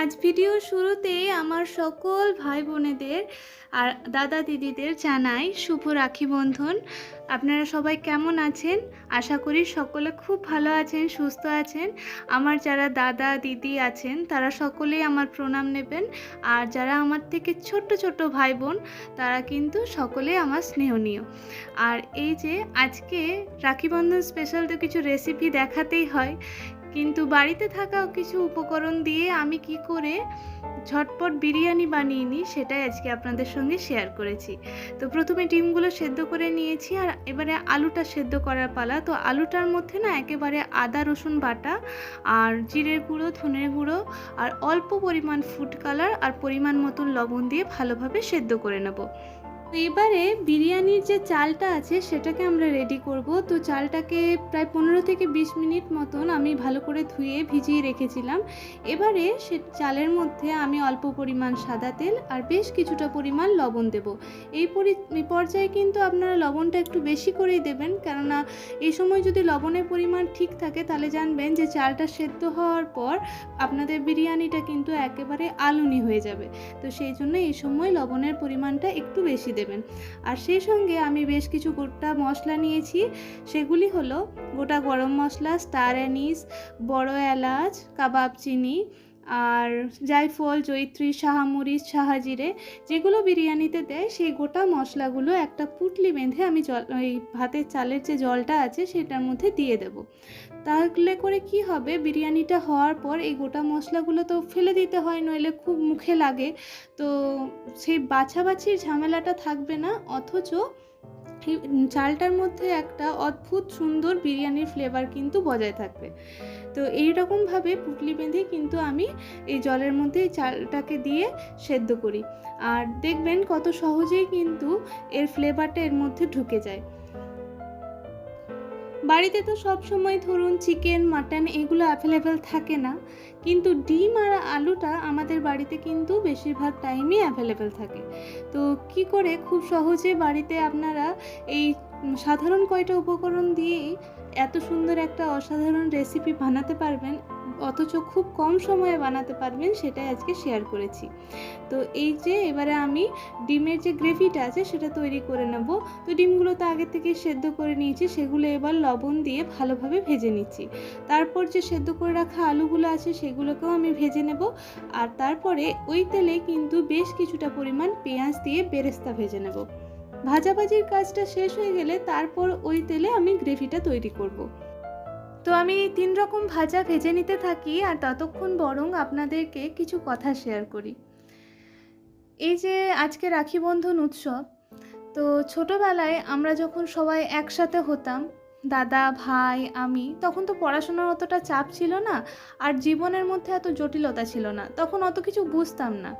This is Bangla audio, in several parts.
আজ ভিডিও শুরুতে আমার সকল ভাই বোনেদের আর দাদা দিদিদের জানাই শুভ রাখি বন্ধন। আপনারা সবাই কেমন আছেন? আশা করি সকলে খুব ভালো আছেন, সুস্থ আছেন। আমার যারা দাদা দিদি আছেন, তারা সকলেই আমার প্রণাম নেবেন। আর যারা আমার থেকে ছোট্ট ছোট্ট ভাই বোন তারা কিন্তু সকলেই আমার স্নেহনীয় আর এই যে আজকে রাখি বন্ধন স্পেশাল তো কিছু রেসিপি দেখাতেই হয়। কিন্তু বাড়িতে থাকা কিছু উপকরণ দিয়ে আমি কি করে ঝটপট বিরিয়ানি বানিয়ে নিই সেটাই আজকে আপনাদের সঙ্গে শেয়ার করেছি। তো প্রথমে ডিমগুলো সেদ্ধ করে নিয়েছি আর এবারে আলুটা সেদ্ধ করার পালা। তো আলুটার মধ্যে না একেবারে আদা, রসুন বাটা আর জিরের গুঁড়ো, ধনের গুঁড়ো আর অল্প পরিমাণ ফুড কালার আর পরিমাণ মতন লবণ দিয়ে ভালোভাবে সেদ্ধ করে নেব। তো এবারে বিরিয়ানির যে চালটা আছে, সেটাকে আমরা রেডি করব। তো চালটাকে প্রায় পনেরো থেকে বিশ মিনিট মতন আমি ভালো করে ধুয়ে ভিজিয়ে রেখেছিলাম। এবারে সে চালের মধ্যে আমি অল্প পরিমাণ সাদা তেল আর বেশ কিছুটা পরিমাণ লবণ দেব। এই পরি পর্যায়ে কিন্তু আপনারা লবণটা একটু বেশি করেই দেবেন। কেননা এই সময় যদি লবণের পরিমাণ ঠিক থাকে, তাহলে জানবেন যে চালটা সেদ্ধ হওয়ার পর আপনাদের বিরিয়ানিটা কিন্তু একেবারে আলুনি হয়ে যাবে। তো সেই জন্য এই সময় লবণের পরিমাণটা একটু বেশি দেবেন। আর সেই সঙ্গে আমি বেশ কিছু গোটা মশলা নিয়েছি। সেগুলি হলো গোটা গরম মশলা, স্টার অ্যানিস, বড় এলাচ, কাবাব চিনি আর জায়ফল জৈত্রী শাহামরিচ শাহাজিরে। যেগুলো বিরিয়ানিতে দেয়, সেই গোটা মশলাগুলো একটা পুটলি বেঁধে আমি জল ওই ভাতের চালের যে জলটা আছে, সেটার মধ্যে দিয়ে দেব। তাহলে করে কি হবে? বিরিয়ানিটা হওয়ার পর এই গোটা মশলাগুলো তো ফেলে দিতে হয়, নইলে খুব মুখে লাগে। তো সেই বাছাবাছির ঝামেলাটা থাকবে না, অথচ চালটার মধ্যে একটা অদ্ভুত সুন্দর বিরিয়ানির ফ্লেভার কিন্তু বজায় থাকবে। তো এই রকমভাবে পুটলি বেঁধে কিন্তু আমি এই জলের মধ্যে চালটাকে দিয়ে সেদ্ধ করি। আর দেখবেন কত সহজেই কিন্তু এর ফ্লেভারটা এর মধ্যে ঢুকে যায়। বাড়িতে তো সব সময় ধরুন চিকেন মাটন এগুলো অ্যাভেলেবেল থাকে না। কিন্তু ডিম আর আলুটা আমাদের বাড়িতে কিন্তু বেশিরভাগ টাইমই অ্যাভেলেবেল থাকে। তো কি করে খুব সহজে বাড়িতে আপনারা এই সাধারণ কয়টা উপকরণ দিয়েই এত সুন্দর একটা অসাধারণ রেসিপি বানাতে পারবেন? অথচ খুব কম সময়ে বানাতে পারবেন, সেটাই আজকে শেয়ার করেছি। তো এই যে এবারে আমি ডিমের যে গ্রেভিটা আছে, সেটা তৈরি করে নেব। তো ডিমগুলো তো আগে থেকে সেদ্ধ করে নিয়েছি, সেগুলো এবার লবণ দিয়ে ভালোভাবে ভেজে নিচ্ছি। তারপর যে সেদ্ধ করে রাখা আলুগুলো আছে, সেগুলোকেও আমি ভেজে নেব। আর তারপরে ওই তেলে কিন্তু বেশ কিছুটা পরিমাণ পেঁয়াজ দিয়ে বেরেস্তা ভেজে নেব। ভাজাভাজির কাজটা শেষ হয়ে গেলে তারপর ওই তেলে আমি গ্রেভিটা তৈরি করব। তো আমি তিন রকম ভাজা ভেজে নিতে থাকি আর ততক্ষণ বরং আপনাদেরকে কিছু কথা শেয়ার করি। এই যে আজকে রাখি বন্ধন উৎসব, তো ছোটোবেলায় আমরা যখন সবাই একসাথে হতাম, দাদা, ভাই, আমি, তখন তো পড়াশোনার অতটা চাপ ছিল না আর জীবনের মধ্যে এত জটিলতা ছিল না, তখন অত কিছু বুঝতাম না।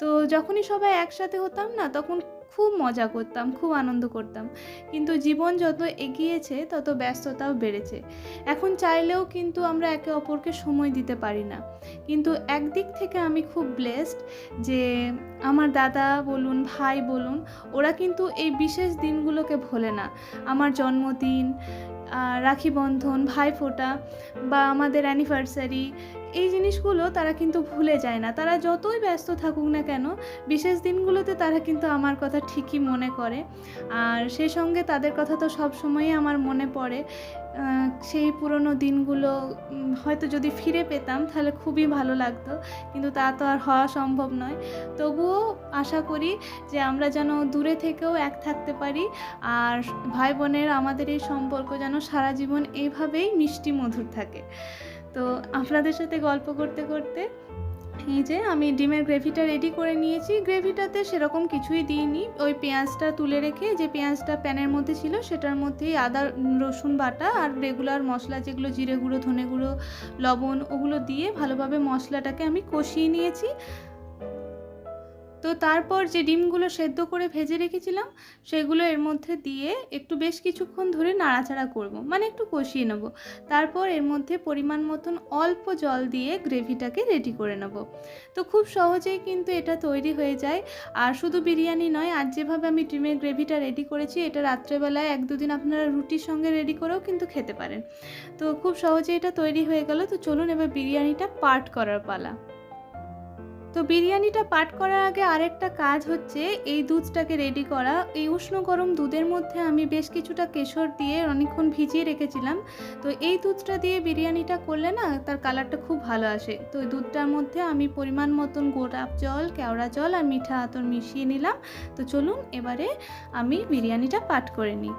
তো যখনই সবাই একসাথে হতাম না, তখন খুব মজা করতাম, খুব আনন্দ করতাম। কিন্তু জীবন যত এগিয়েছে, তত ব্যস্ততাও বেড়েছে। এখন চাইলেও কিন্তু আমরা একে অপরকে সময় দিতে পারি না। কিন্তু একদিক থেকে আমি খুব ব্লেসড যে আমার দাদা বলুন, ভাই বলুন, ওরা কিন্তু এই বিশেষ দিনগুলোকে ভোলে না। আমার জন্মদিন রাখি বন্ধন, ভাইফোঁটা বা আমাদের অ্যানিভার্সারি এই জিনিসগুলো তারা কিন্তু ভুলে যায় না। তারা যতই ব্যস্ত থাকুক না কেন, বিশেষ দিনগুলোতে তারা কিন্তু আমার কথা ঠিকই মনে করে। আর সেই সঙ্গে তাদের কথা তো সব সময়ই আমার মনে পড়ে। সেই পুরনো দিনগুলো হয়তো যদি ফিরে পেতাম তাহলে খুবই ভালো লাগতো। কিন্তু তা তো আর হওয়া সম্ভব নয়। তবুও আশা করি যে আমরা যেন দূরে থেকেও এক থাকতে পারি। আর ভাই বোনের আমাদের এই সম্পর্ক যেন সারা জীবন এইভাবেই মিষ্টি মধুর থাকে। তো আপনাদের সাথে গল্প করতে করতে এই যে আমি ডিমের গ্রেভিটা রেডি করে নিয়েছি। গ্রেভিটাতে সেরকম কিছুই দিইনি। ওই পেঁয়াজটা তুলে রেখে যে পেঁয়াজটা প্যানের মধ্যে ছিল সেটার মধ্যেই আদা, রসুন বাটা আর রেগুলার মশলা যেগুলো জিরে গুঁড়ো, ধনে গুঁড়ো, লবণ ওগুলো দিয়ে ভালোভাবে মশলাটাকে আমি কষিয়ে নিয়েছি। তো তারপর যে ডিমগুলো সেদ্ধ করে ভেজে রেখেছিলাম, সেগুলো এর মধ্যে দিয়ে একটু বেশ কিছুক্ষণ ধরে নাড়াচাড়া করব। মানে একটু কষিয়ে নেব। তারপর এর মধ্যে পরিমাণ মতন অল্প জল দিয়ে গ্রেভিটাকে রেডি করে নেব। তো খুব সহজেই কিন্তু এটা তৈরি হয়ে যায়। আর শুধু বিরিয়ানি নয়, আর যেভাবে আমি ডিমের গ্রেভিটা রেডি করেছি, এটা রাত্রেবেলায় এক দুদিন আপনারা রুটির সঙ্গে রেডি করেও কিন্তু খেতে পারেন। তো খুব সহজে এটা তৈরি হয়ে গেল। তো চলুন এবার বিরিয়ানিটা পার্ট করার পালা। তো বিরিয়ানিটা পাট করার আগে আরেকটা কাজ হচ্ছে, এই দুধটাকে রেডি করা। এই উষ্ণ গরম দুধের মধ্যে আমি বেশ কিছুটা কেশর দিয়ে অনেকক্ষণ ভিজিয়ে রেখেছিলাম। তো এই দুধটা দিয়ে বিরিয়ানিটা করলে না, তার কালারটা খুব ভালো আসে। তো এই দুধটার মধ্যে আমি পরিমাণ মতন গোলাপ জল, কেওড়া জল আর মিঠা আতর মিশিয়ে নিলাম। তো চলুন এবারে আমি বিরিয়ানিটা পাট করে নিই।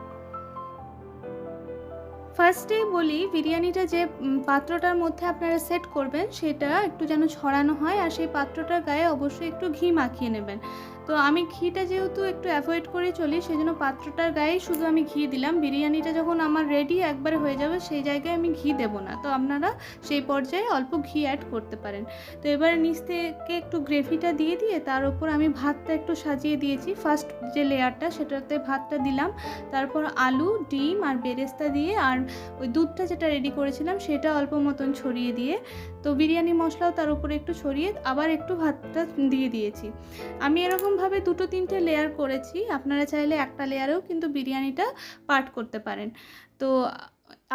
ফার্স্টেই বলি, বিরিয়ানিটা যে পাত্রটার মধ্যে আপনারা সেট করবেন, সেটা একটু যেন ছড়ানো হয়, আর সেই পাত্রটার গায়ে অবশ্যই একটু ঘি মাখিয়ে নেবেন। তো আমি ঘিটা যেহেতু একটু অ্যাভয়েড করে চলি সেই জন্য পাত্রটার গায়েই শুধু আমি ঘি দিলাম। বিরিয়ানিটা যখন আমার রেডি একবারে হয়ে যাবে, সেই জায়গায় আমি ঘি দেবো না। তো আপনারা সেই পর্যায়ে অল্প ঘি অ্যাড করতে পারেন। তো এবারে নিচ থেকে একটু গ্রেভিটা দিয়ে দিয়ে তার উপর আমি ভাতটা একটু সাজিয়ে দিয়েছি। ফার্স্ট যে লেয়ারটা সেটাতে ভাতটা দিলাম। তারপর আলু, ডিম আর বেরেস্তা দিয়ে আর ওই দুধটা যেটা রেডি করেছিলাম, সেটা অল্প মতন ছড়িয়ে দিয়ে তো বিরিয়ানি মশলাও তার উপরে একটু ছড়িয়ে আবার একটু ভাতটা দিয়ে দিয়েছি। আমি এরকমভাবে দুটো তিনটে লেয়ার করেছি, আপনারা চাইলে একটা লেয়ারেও কিন্তু বিরিয়ানিটা পার্ট করতে পারেন। তো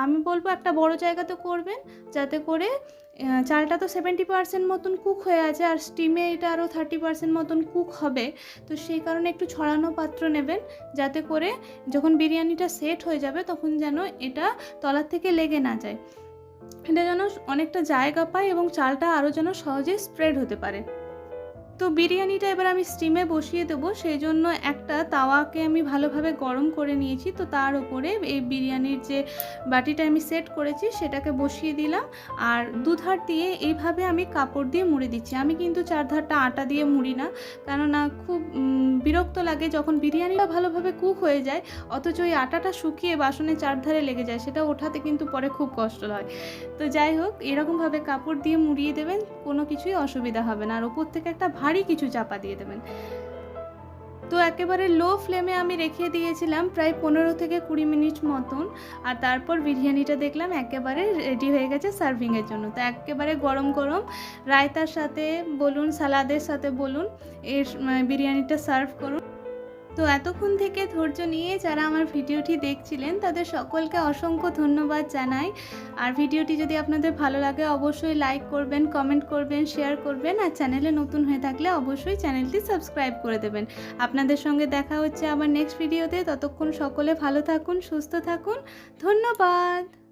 আমি বলব একটা বড় জায়গাতে করবেন, যাতে করে চালটা তো সেভেন্টি পার্সেন্ট মতন কুক হয়ে আছে আর স্টিমে এটা আরও থার্টি পার্সেন্ট মতন কুক হবে। তো সেই কারণে একটু ছড়ানো পাত্র নেবেন, যাতে করে যখন বিরিয়ানিটা সেট হয়ে যাবে তখন যেন এটা তলার থেকে লেগে না যায়। এটা যেন অনেকটা জায়গা পায় এবং চালটা আরও যেন সহজে স্প্রেড হতে পারে। তো বিরিয়ানিটা এবার আমি স্টিমে বসিয়ে দেবো, সেই জন্য একটা তাওয়াকে আমি ভালোভাবে গরম করে নিয়েছি। তো তার উপরে এই বিরিয়ানির যে বাটিটা আমি সেট করেছি, সেটাকে বসিয়ে দিলাম। আর দুধার দিয়ে এইভাবে আমি কাপড় দিয়ে মুড়ে দিচ্ছি। আমি কিন্তু চারধারটা আটা দিয়ে মুড়ি না, কেননা খুব বিরক্ত লাগে যখন বিরিয়ানিটা ভালোভাবে কুক হয়ে যায়, অথচ ওই আটাটা শুকিয়ে বাসনের চারধারে লেগে যায়, সেটা ওঠাতে কিন্তু পরে খুব কষ্ট হয়। তো যাই হোক, এরকমভাবে কাপড় দিয়ে মুড়িয়ে দেবেন, কোনো কিছুই অসুবিধা হবে না। আর ওপর থেকে একটা ভারী কিছু চাপা দিয়ে দেবেন। তো একেবারে লো ফ্লেমে আমি রেখে দিয়েছিলাম প্রায় পনেরো থেকে কুড়ি মিনিট মতন। আর তারপর বিরিয়ানিটা দেখলাম একেবারে রেডি হয়ে গেছে সার্ভিংয়ের জন্য। তো একেবারে গরম গরম রায়তার সাথে বলুন, সালাদের সাথে বলুন, এর বিরিয়ানিটা সার্ভ করুন। তো এতক্ষণ থেকে ধৈর্য নিয়ে যারা আমার ভিডিওটি দেখছিলেন, তাদের সকলকে অসংখ্য ধন্যবাদ জানাই। আর ভিডিওটি যদি আপনাদের ভালো লাগে, অবশ্যই লাইক করবেন কমেন্ট করবেন শেয়ার করবেন। আর চ্যানেলে নতুন হয়ে থাকলে অবশ্যই চ্যানেলটি সাবস্ক্রাইব করে দেবেন। আপনাদের সঙ্গে দেখা হচ্ছে আবার নেক্সট ভিডিওতে ততক্ষণ সকলে ভালো থাকুন, সুস্থ থাকুন। ধন্যবাদ!